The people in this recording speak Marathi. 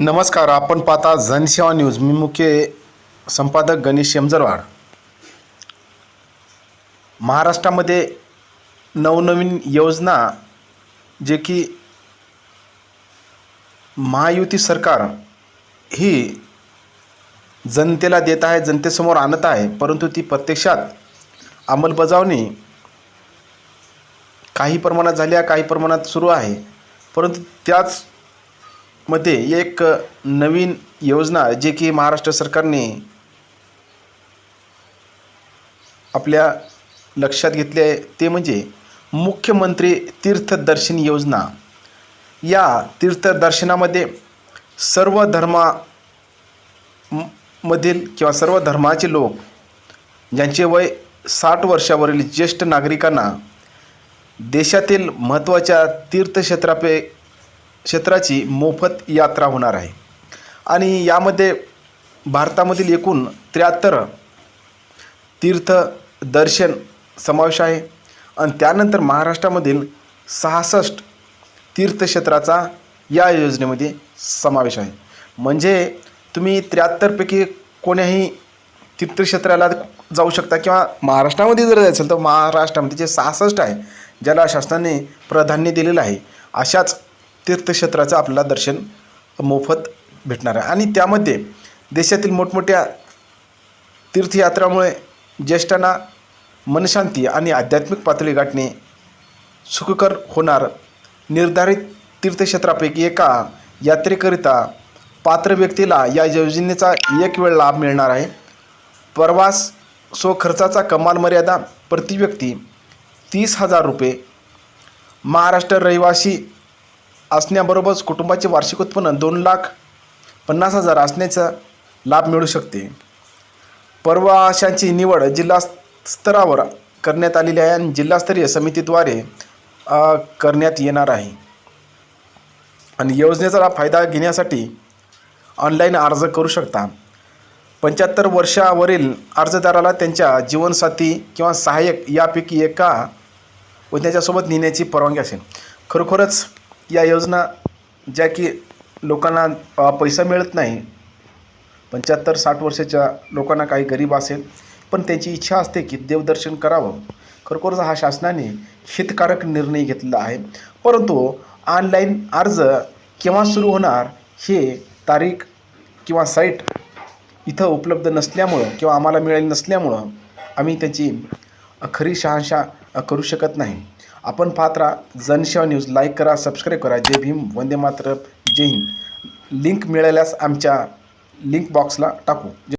नमस्कार आपण पाहता जनसेवा न्यूज. मी मुख्य संपादक गणेश शेमजरवाड. महाराष्ट्रामध्ये नवनवीन योजना जे की महायुती सरकार ही जनतेला देत आहे जनतेसमोर आणत आहे परंतु ती प्रत्यक्षात अंमलबजावणी काही प्रमाणात झाली आहे काही प्रमाणात सुरू आहे. परंतु त्याच मध्ये एक नवीन योजना जे की महाराष्ट्र सरकारने आपल्या लक्षात घेतले आहे. ते म्हणजे मुख्यमंत्री तीर्थदर्शन योजना. या तीर्थदर्शनामध्ये सर्व धर्मा मधील किंवा सर्व धर्माचे लोक ज्यांचे वय साठ वर्षावरील ज्येष्ठ नागरिकांना देशातील महत्त्वाच्या तीर्थक्षेत्रापे क्षेत्राची मोफत यात्रा होणार आहे. आणि यामध्ये भारतामधील एकूण त्र्याहत्तर तीर्थ दर्शन समावेश आहे. आणि त्यानंतर महाराष्ट्रामधील सहासष्ट तीर्थक्षेत्राचा या योजनेमध्ये समावेश आहे. म्हणजे तुम्ही त्र्याहत्तरपैकी कोण्याही तीर्थक्षेत्राला जाऊ शकता किंवा महाराष्ट्रामध्ये जर जायचं असेल तर महाराष्ट्रामध्ये जे सहासष्ट आहे ज्याला शासनाने प्राधान्य दिलेलं आहे अशाच तीर्थक्षेत्राचं आपल्याला दर्शन मोफत भेटणार आहे. आणि त्यामध्ये देशातील मोठमोठ्या तीर्थयात्रामुळे ज्येष्ठांना मनशांती आणि आध्यात्मिक पातळी गाठणे सुखकर होणार. निर्धारित तीर्थक्षेत्रापैकी एका यात्रेकरिता पात्र व्यक्तीला या योजनेचा एक वेळ लाभ मिळणार आहे. प्रवास सो खर्चाचा कमाल मर्यादा प्रति व्यक्ती तीस हजार रुपये. महाराष्ट्र रहिवासी असण्याबरोबरच कुटुंबाचे वार्षिक उत्पन्न दोन लाख पन्नास हजार असण्याचा लाभ मिळू शकते. प्रवाशांची निवड जिल्हा स्तरावर करण्यात आलेली आहे आणि जिल्हास्तरीय समितीद्वारे करण्यात येणार आहे. आणि योजनेचा फायदा घेण्यासाठी ऑनलाईन अर्ज करू शकता. पंच्याहत्तर वर्षावरील अर्जदाराला त्यांच्या जीवनसाथी किंवा सहाय्यक यापैकी एका व त्याच्यासोबत नेण्याची परवानगी असेल. खरोखरच या योजना ज्या की लोकांना पैसा मिळत नाही पंच्याहत्तर साठ वर्षाच्या लोकांना काही गरीब असेल पण त्यांची इच्छा असते की देवदर्शन करावं. खरोखरच हा शासनाने हितकारक निर्णय घेतलेला आहे. परंतु ऑनलाईन अर्ज केव्हा सुरू होणार हे तारीख किंवा साईट इथं उपलब्ध नसल्यामुळं किंवा आम्हाला मिळाली नसल्यामुळं आम्ही त्याची खरी शहाशा करू शकत नाही. आपण पाहत राहा जनसेवा न्यूज. लाईक करा सबस्क्राईब करा. जय भीम वंदे मातरम. जय हिंद. लिंक मिळाल्यास आमच्या लिंक बॉक्सला टाकू.